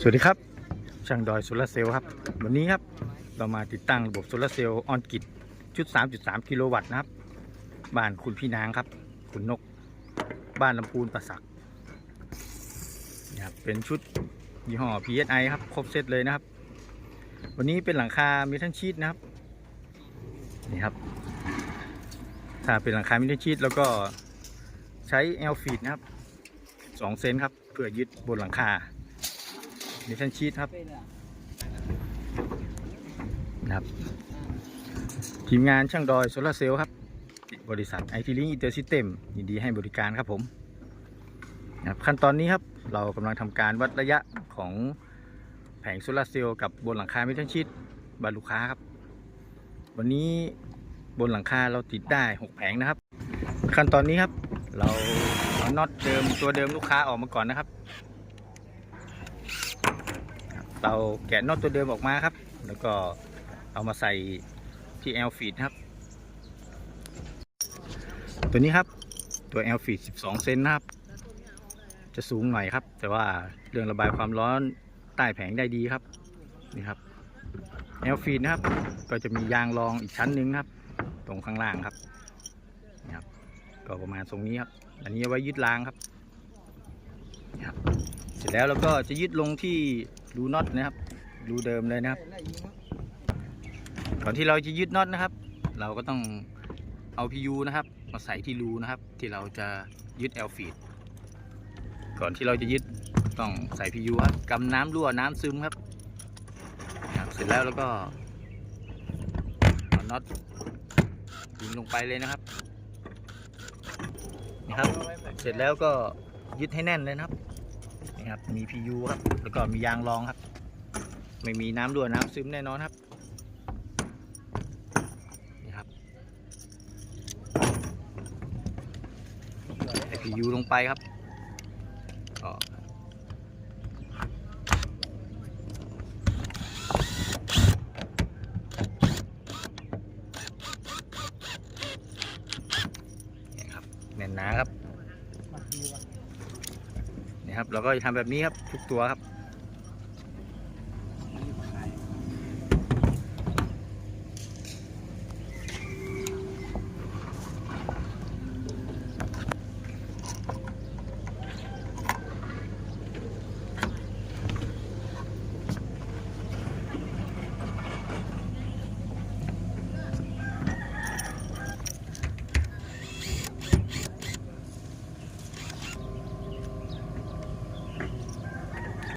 สวัสดีครับ ช่างดอยโซลาร์เซลล์ครับ วันนี้ครับเรามาติดตั้งระบบโซลาร์เซลล์ออนกิจชุด 3.3 กิโลวัตต์นะครับ บ้านคุณพี่นางครับ คุณนก บ้านลำพูนประสักนะครับเป็นชุดยี่ห้อ PSI ครับ ครบเซตเลยนะครับ วันนี้เป็นหลังคามีทั้งชีตนะครับ นี่ครับ ถ้าเป็นหลังคามิเตอร์ชีตแล้วก็ใช้แอลฟีดนะครับ 2 เซนครับ เพื่อยึดบนหลังคา เตอร์ชีตครับนะครับ ทีมงานช่างดอยโซลาร์เซลล์ครับ บริษัทไอทีลิงอินเตอร์ซิสเต็มยินดีให้บริการครับผมนะครับขั้นตอนนี้ครับเรากำลังทำการวัดระยะของแผงโซลาร์เซลล์กับบนหลังคามิเตอร์ชีตบานลูกค้าครับ วันนี้บนหลังคาเราติดได้ 6 แผงนะครับ ขั้นตอนนี้ครับ เราเอาน็อตเดิมตัวเดิมลูกค้าออกมาก่อนนะครับ เราแกะน็อตตัวเดิมออกมาครับ แล้วก็เอามาใส่ที่แอลฟีดครับ ตัวนี้ครับตัวแอลฟีด12 เซนนะครับ จะสูงหน่อยครับ แต่ว่าเรื่องระบายความร้อนใต้แผงได้ดีครับนี่ครับแอลฟีดนะครับ ก็จะมียางรองอีกชั้นหนึ่งครับ ตรงข้างล่างครับนี่ครับ ก็ประมาณตรงนี้ครับ อันนี้ไว้ยึดรางครับนี่ครับ เสร็จแล้วเราก็จะยึดลงที่ รูน็อตนะครับรูเดิมเลยนะครับ ก่อนที่เราจะยึดน็อตนะครับ เราก็ต้องเอาพียูนะครับ มาใส่ที่รูนะครับ ที่เราจะยึดแอลฟีดก่อนที่เราจะยึดต้องใส่พียูครับกำน้ำรั่วน้ำซึมครับเสร็จแล้วแล้วก็เอาน็อตยิงลงไปเลยนะครับนี่ครับ เสร็จแล้วก็ยึดให้แน่นเลยนะครับ ครับ มีพียูครับ แล้วก็มียางรองครับ ไม่มีน้ำรั่วน้ำซึมแน่นอนครับนี่ครับใส่พียูลงไปครับก็นี่ครับแน่นหนาครับ นี่ครับเราก็จะทำแบบนี้ครับทุกตัวครับ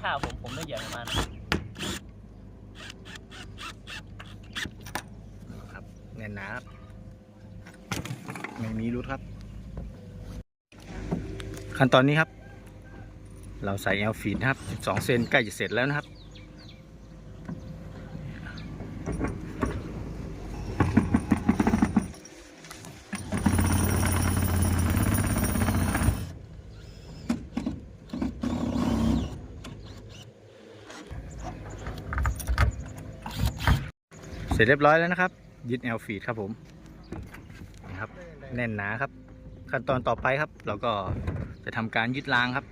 ข้าวผมผมไม่เหยียบมันครับแน่นหนาครับไม่มีรุดครับ ขั้นตอนนี้ครับ เราใส่แอลฟีดนะครับ 12 เซนใกล้จะเสร็จแล้วนะครับ เสร็จเรียบร้อยแล้วนะครับ ยึดแอลฟีดครับผมนะครับ แน่นหนาครับ ขั้นตอนต่อไปครับ เราก็จะทำการยึดรางครับ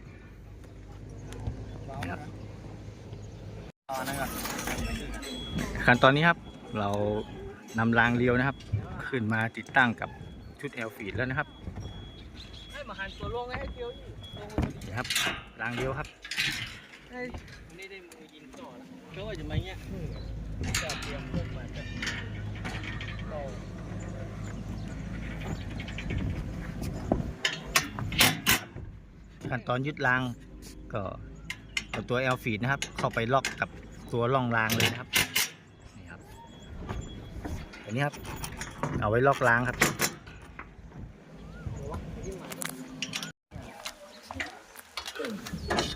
นนั้นก่อนขั้นตอนนี้ครับ เรานำรางเรียวนะครับ ขึ้นมาติดตั้งกับชุดแอลฟีดแล้วนะครับให้มาหันตัวลงให้เกียวอีกนี่ครับรางเรียวครับนี่ได้มือยิงต่อแล้วเขาว่าจะมาเงี้ย ขั้นตอนยึดรางก็เอาตัวแอลฟีดนะครับ เข้าไปล็อกกับตัวร่องรางเลยนะครับนี่ครับอันนี้ครับเอาไว้ล็อกรางครับ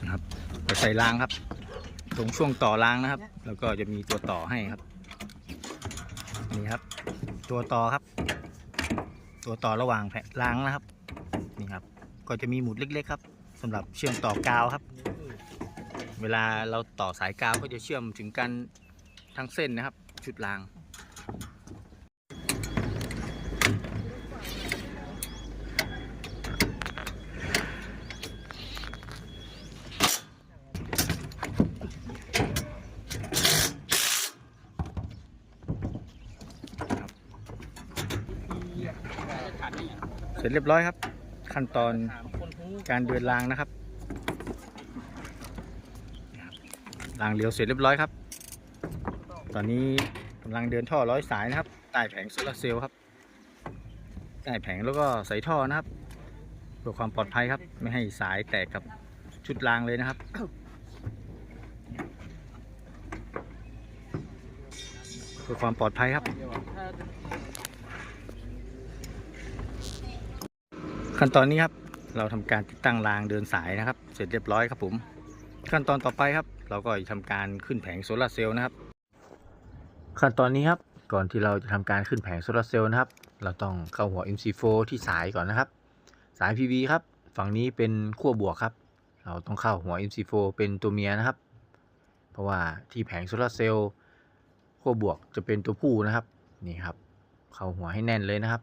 นะครับไปใส่รางครับ ตรงช่วงต่อรางนะครับ แล้วก็จะมีตัวต่อให้ครับ นี่ครับ ตัวต่อครับ ตัวต่อระหว่างแผ่นรางนะครับ นี่ครับ ก็จะมีหมุดเล็ก ๆ ครับสำหรับเชื่อมต่อกาวครับ เวลาเราต่อสายกาวก็จะเชื่อมถึงกันทั้งเส้นนะครับ ชุดราง ร็จเรียบร้อยครับ ขั้นตอนการเดินรางนะครับรางเลี้ยวเสร็จเรียบร้อยครับ ตอนนี้กำลังเดินท่อร้อยสายนะครับใต้แผงโซลาร์เซลล์ครับใต้แผงแล้วก็ใส่ท่อนะครับเพื่อความปลอดภัยครับ ไม่ให้สายแตกกับชุดรางเลยนะครับเพื่อความปลอดภัยครับ เดี๋ยวถ้า ขั้นตอนนี้ครับ เราทำการติดตั้งรางเดินสายนะครับ เสร็จเรียบร้อยครับผม ขั้นตอนต่อไปครับ เราก็จะทำการขึ้นแผงโซลาร์เซลล์นะครับ ขั้นตอนนี้ครับก่อนที่เราจะทำการขึ้นแผงโซลาร์เซลล์นะครับ เราต้องเข้าหัว MC4 ที่สายก่อนนะครับ สาย PV ครับ ฝั่งนี้เป็นขั้วบวกครับ เราต้องเข้าหัว MC4 เป็นตัวเมียนะครับ เพราะว่าที่แผงโซลาร์เซลล์ขั้วบวกจะเป็นตัวผู้นะครับนี่ครับ เข้าหัวให้แน่นเลยนะครับ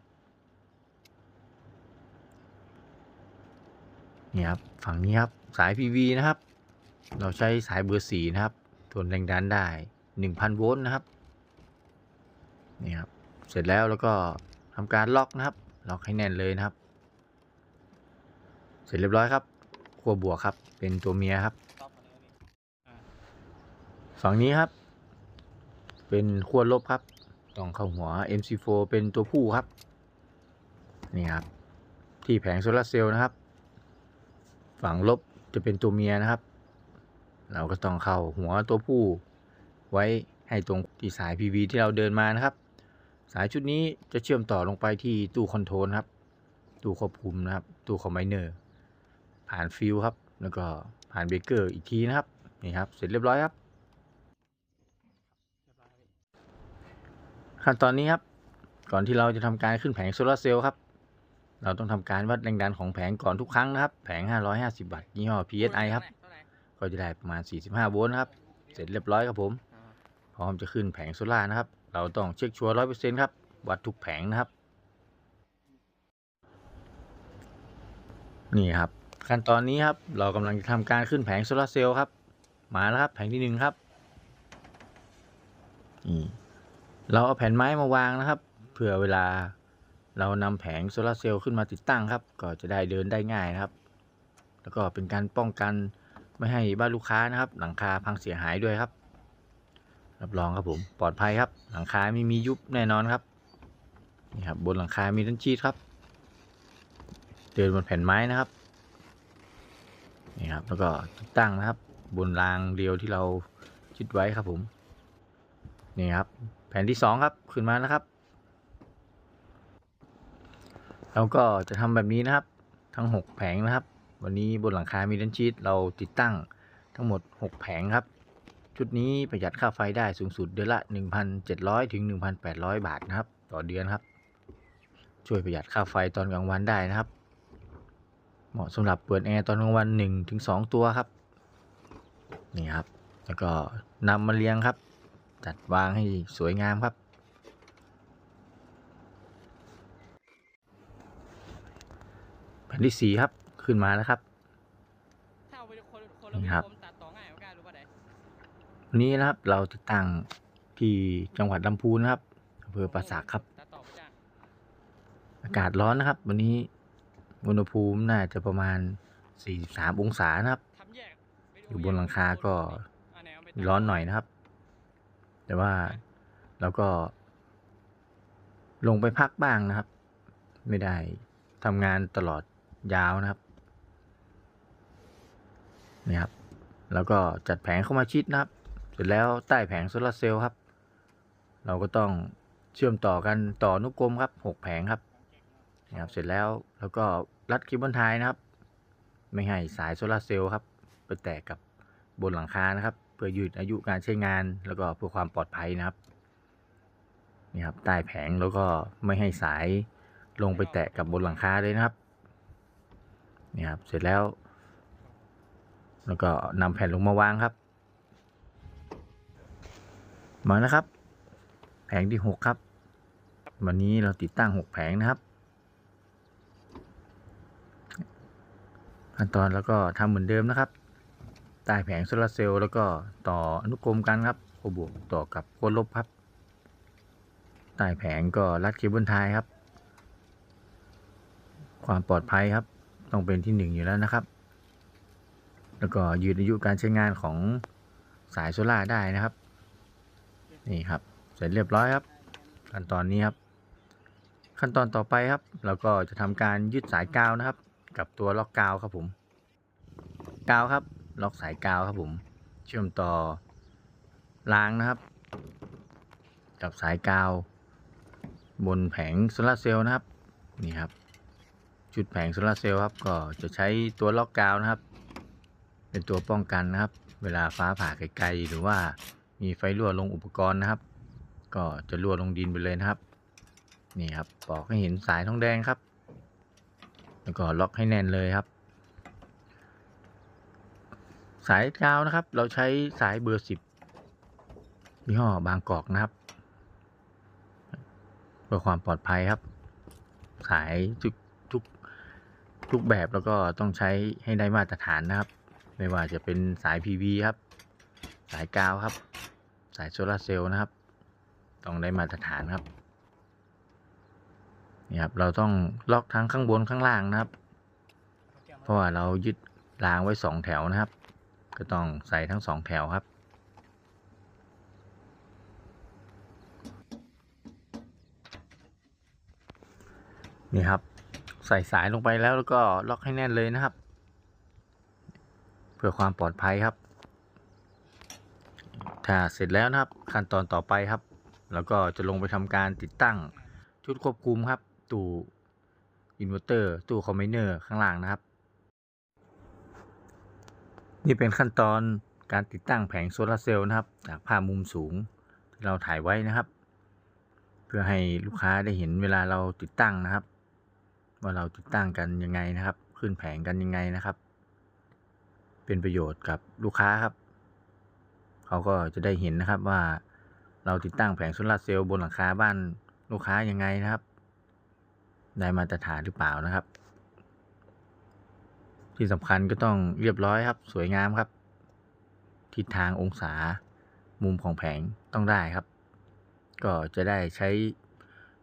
นี่ครับฝั่งนี้ครับสาย PV นะครับ เราใช้สายเบอร์สีนะครับทนแรงดันได้ 1,000 โวลต์นะครับนี่ครับเสร็จแล้วแล้วก็ทำการล็อกนะครับล็อกให้แน่นเลยนะครับ เสร็จเรียบร้อยครับขั้วบวกครับเป็นตัวเมียครับ ฝั่งนี้ครับ เป็นขั้วลบครับต้องเข้าหัว MC4 เป็นตัวผู้ครับ นี่ครับ ที่แผงโซลาร์เซลล์นะครับ ฝั่งลบจะเป็นตัวเมียนะครับ เราก็ต้องเข้าหัวตัวผู้ไว้ให้ตรงที่สาย PV ที่เราเดินมานะครับ สายชุดนี้จะเชื่อมต่อลงไปที่ตู้คอนโทรลครับ ตู้ควบคุมนะครับ ตู้คอมไบเนอร์ ผ่านฟิวครับ แล้วก็ผ่านเบรกเกอร์อีกทีนะครับ นี่ครับ เสร็จเรียบร้อยครับ ขั้นตอนนี้ครับ ก่อนที่เราจะทำการขึ้นแผงโซลาร์เซลล์ครับ เราต้องทำการวัดแรงดันของแผงก่อนทุกครั้งนะครับ แผง 550 วัตต์ยี่ห้อ PSI ครับ ก็จะได้ประมาณ 45 โวลต์นะครับ เสร็จเรียบร้อยครับผม พร้อมจะขึ้นแผงโซล่าร์นะครับ เราต้องเช็คชัวร์ร้อยเปอร์เซ็นต์ครับ วัดทุกแผงนะครับ นี่ครับ ขั้นตอนนี้ครับ เรากำลังจะทำการขึ้นแผงโซลาร์เซลล์ครับ มาแล้วครับ แผงที่หนึ่งครับนี่เราเอาแผ่นไม้มาวางนะครับ เผื่อเวลา เรานำแผงโซลาร์เซลล์ขึ้นมาติดตั้งครับ ก็จะได้เดินได้ง่ายนะครับ แล้วก็เป็นการป้องกันไม่ให้บ้านลูกค้านะครับ หลังคาพังเสียหายด้วยครับ รับรองครับผมปลอดภัยครับ หลังคาไม่มียุบแน่นอนครับนี่ครับบนหลังคามีทันชีตครับ เดินบนแผ่นไม้นะครับนี่ครับแล้วก็ติดตั้งนะครับ บนรางเดียวที่เราชิดไว้ครับผมนี่ครับ แผ่นที่สองครับขึ้นมาแล้วครับ เราก็จะทำแบบนี้นะครับ ทั้งหกแผงนะครับ วันนี้บนหลังคามีทันชีตเราติดตั้งทั้งหมดหกแผงครับ ชุดนี้ประหยัดค่าไฟได้สูงสุดเดือนละ 1,700 ถึง 1,800 บาทนะครับ ต่อเดือนครับ ช่วยประหยัดค่าไฟตอนกลางวันได้นะครับ เหมาะสำหรับเปิดแอร์ตอนกลางวัน1ถึง2ตัวครับนี่ครับ แล้วก็นำมาเรียงครับ จัดวางให้สวยงามครับ แผ่ นที่4ครับขึ้นมาแล้วครับถ้าเอาไปคนคนละนี่วิครับผมตัดต่อง่ายกว่ากันรู้ป่ะเด้วันนี้นะครับเราติดตั้งที่จังหวัดลำพูนนะครับอำเภอปราสาทครับตัดต่อไม่จ้างอากาศร้อนนะครับ วันนี้อุณหภูมิน่าจะประมาณ 43 องศานะครับทำแยกไปดูอยู่บนหลังคาก็อันไหนเอาไปตัดร้อนหน่อยนะครับ แต่ว่าเราก็ ลงไปพักบ้างนะครับ ไม่ได้ทำงานตลอด ยาวนะครับนี่ครับ แล้วก็จัดแผงเข้ามาชิดนะครับ เสร็จแล้วใต้แผงโซลาร์เซลล์ครับ เราก็ต้องเชื่อมต่อกันต่อนุกรมครับหกแผงครับนะครับ เสร็จแล้วแล้วก็รัดเคเบิลไทยนะครับ ไม่ให้สายโซลาร์เซลล์ครับ ไปแตกกับบนหลังคานะครับ เพื่อยืดอายุการใช้งาน แล้วก็เพื่อความปลอดภัยนะครับนี่ครับใต้แผงแล้วก็ไม่ให้สายลงไปแตะกับบนหลังคาเลยนะครับ นี่ครับ เสร็จแล้ว แล้วก็นำแผ่นลงมาวางครับ มานะครับ แผงที่หกครับ วันนี้เราติดตั้งหกแผงนะครับ ขั้นตอนแล้วก็ทำเหมือนเดิมนะครับ ใต้แผงโซลาร์เซลล์แล้วก็ต่ออนุกรมกันครับขั้บวกต่อกับขั้วลบครับ ใต้แผงก็รัดเคเบิลไทยครับ ความปลอดภัยครับ ต้องเป็นที่หนึ่งอยู่แล้วนะครับ แล้วก็ยืดอายุการใช้งานของสายโซล่าได้นะครับ นี่ครับ เสร็จเรียบร้อยครับ ขั้นตอนนี้ครับ ขั้นตอนต่อไปครับ เราก็จะทำการยึดสายกาวนะครับ กับตัวล็อกกาวครับผม กาวครับ ล็อกสายกาวครับผม เชื่อมต่อรางนะครับ กับสายกาว บนแผงโซลาเซลล์นะครับ นี่ครับ จุดแผงโซลาเซลล์ครับก็จะใช้ตัวล็อกกาวนะครับ เป็นตัวป้องกันนะครับ เวลาฟ้าผ่าไกลๆหรือว่ามีไฟรั่วลงอุปกรณ์นะครับ ก็จะรั่วลงดินไปเลยนะครับ นี่ครับปอกให้เห็นสายทองแดงครับ แล้วก็ล็อกให้แน่นเลยครับ สายกาวนะครับ เราใช้สายเบอร์สิบยี่ห้อบางกอกนะครับเพื่อความปลอดภัยครับ สายทุก ทุกแบบแล้วก็ต้องใช้ให้ได้มาตรฐานนะครับ ไม่ว่าจะเป็นสาย PV ครับ สายกาวครับ สายโซลาร์เซลล์นะครับ ต้องได้มาตรฐานครับนี่ครับเราต้องล็อกทั้งข้างบนข้างล่างนะครับ เพราะว่าเรายึดรางไว้สองแถวนะครับ ก็ต้องใส่ทั้งสองแถวครับนี่ครับ ใส่สายลงไปแล้วแล้วก็ล็อกให้แน่นเลยนะครับ เพื่อความปลอดภัยครับ ถ้าเสร็จแล้วนะครับ ขั้นตอนต่อไปครับ แล้วก็จะลงไปทำการติดตั้งชุดควบคุมครับ ตู้อินเวอร์เตอร์ตู้คอมไบเนอร์ข้างล่างนะครับ นี่เป็นขั้นตอนการติดตั้งแผงโซลาเซลล์นะครับ จากภาพมุมสูงที่เราถ่ายไว้นะครับ เพื่อให้ลูกค้าได้เห็นเวลาเราติดตั้งนะครับ ว่าเราติดตั้งกันยังไงนะครับ ขึ้นแผงกันยังไงนะครับ เป็นประโยชน์กับลูกค้าครับ เขาก็จะได้เห็นนะครับว่าเราติดตั้งแผงโซลาร์เซลล์บนหลังคาบ้านลูกค้ายังไงนะครับ ได้มาตรฐานหรือเปล่านะครับ ที่สำคัญก็ต้องเรียบร้อยครับ สวยงามครับ ทิศทางองศามุมของแผงต้องได้ครับ ก็จะได้ใช้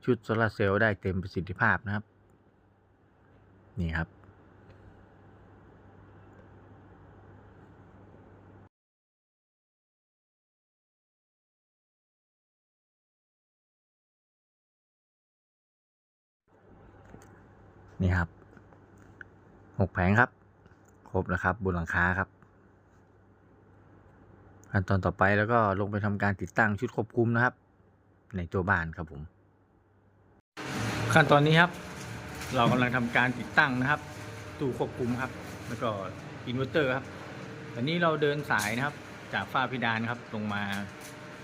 ชุดโซลาร์เซลล์ได้เต็มประสิทธิภาพนะครับ นี่ครับ นี่ครับหกแผงครับ ครบแล้วครับบนหลังคาครับขั้นตอนต่อไปแล้วก็ลงไปทำการติดตั้งชุดควบคุมนะครับ ในตัวบ้านครับผม ขั้นตอนนี้ครับ เรากำลังทำการติดตั้งนะครับ ตู้ควบคุมครับ แล้วก็อินเวอร์เตอร์ครับตอนนี้เราเดินสายนะครับ จากฝ้าเพดานครับลงมา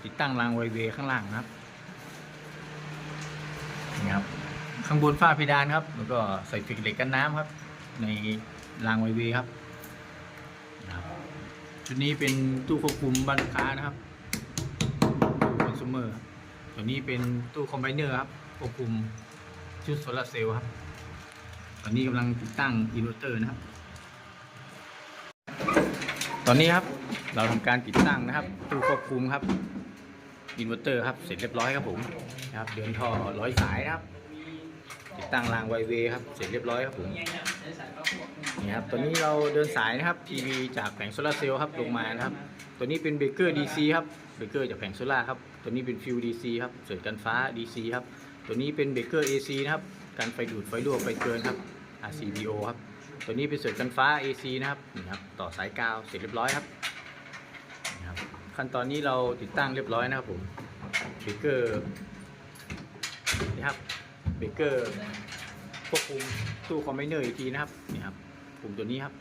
ติดตั้งรางไวเวข้างล่างนะครับนี่ครับข้างบนฝ้าเพดานครับ แล้วก็ใส่ฟิกเหล็กกันน้ำครับ ในรางไวเวครับนะครับชุดนี้เป็นตู้ควบคุมบ้านลูกค้านะครับตู้คอน sumer ครับตัวนี้เป็นตู้คอมไบเนอร์ครับควบคุมชุดโซลาร์เซลล์ครับ ตอนนี้กำลังติดตั้งอินเวอร์เตอร์นะครับ ตอนนี้ครับเราทำการติดตั้งนะครับตู้ควบคุมครับอินเวอร์เตอร์ครับเสร็จเรียบร้อยครับผมนะครับเดินท่อร้อยสายนะครับ ติดตั้งรางไวเวครับเสร็จเรียบร้อยครับผมนี่ครับตัวนี้เราเดินสายนะครับ PV จากแผงโซลาร์เซลล์ครับลงมานะครับ ตัวนี้เป็นเบเกอร์ DC ครับเบเกอร์จากแผงโซลาครับตัวนี้เป็นฟิว DC ครับเสริมกันฟ้า DC ครับตัวนี้เป็นเบเกอร์ AC นะครับ การไฟดูดไฟรั่วไฟเกินครับ RCBO ครับ ตัวนี้เป็นเสริมกันฟ้า AC นะครับนี่ครับต่อสายกาวเสร็จเรียบร้อยครับนี่ครับ ขั้นตอนนี้เราติดตั้งเรียบร้อยนะครับผมเบเกอร์นี่ครับเบเกอร์ควบคุมตู้คอมไบเนอร์อีกทีนะครับนี่ครับปุ่มตัวนี้ครับ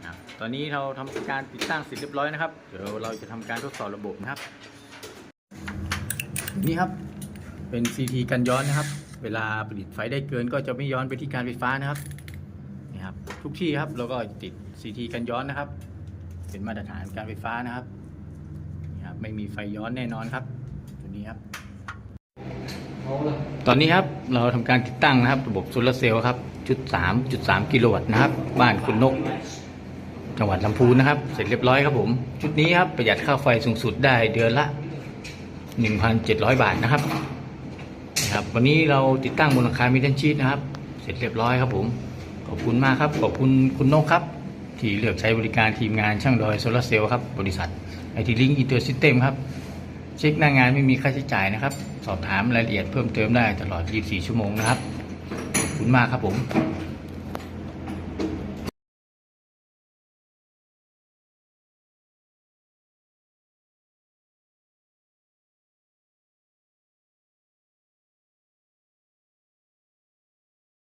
นะครับตอนนี้เราทำการติดตั้งเสร็จเรียบร้อยนะครับ เดี๋ยวเราจะทำการทดสอบระบบนะครับ นี่ครับ เป็น CT กันย้อนนะครับ เวลาผลิตไฟได้เกินก็จะไม่ย้อนไปที่การไฟฟ้านะครับนี่ครับ ทุกที่ครับเราก็ติด CT กันย้อนนะครับ เป็นมาตรฐานการไฟฟ้านะครับนี่ครับ ไม่มีไฟย้อนแน่นอนครับตัวนี้ครับ ตอนนี้ครับเราทำการติดตั้งนะครับ ระบบโซลาร์เซลล์ครับจุด3จุด3กิโลวัตต์นะครับ บ้านคุณนก จังหวัดลำพูนนะครับ เสร็จเรียบร้อยครับผม ชุดนี้ครับประหยัดค่าไฟสูงสุดได้เดือนละ 1,700 บาทนะครับ ครับ วันนี้เราติดตั้งบนหลังคามิทันชีตนะครับ เสร็จเรียบร้อยครับผม ขอบคุณมากครับ ขอบคุณคุณนกครับ ที่เลือกใช้บริการทีมงานช่างดอยโซลาเซลล์ครับ บริษัทไอทีลิงก์อินเตอร์ซิสเต็มครับ เช็คหน้างานไม่มีค่าใช้จ่ายนะครับ สอบถามรายละเอียดเพิ่มเติมได้ตลอด 24 ชั่วโมงนะครับ ขอบคุณมากครับผม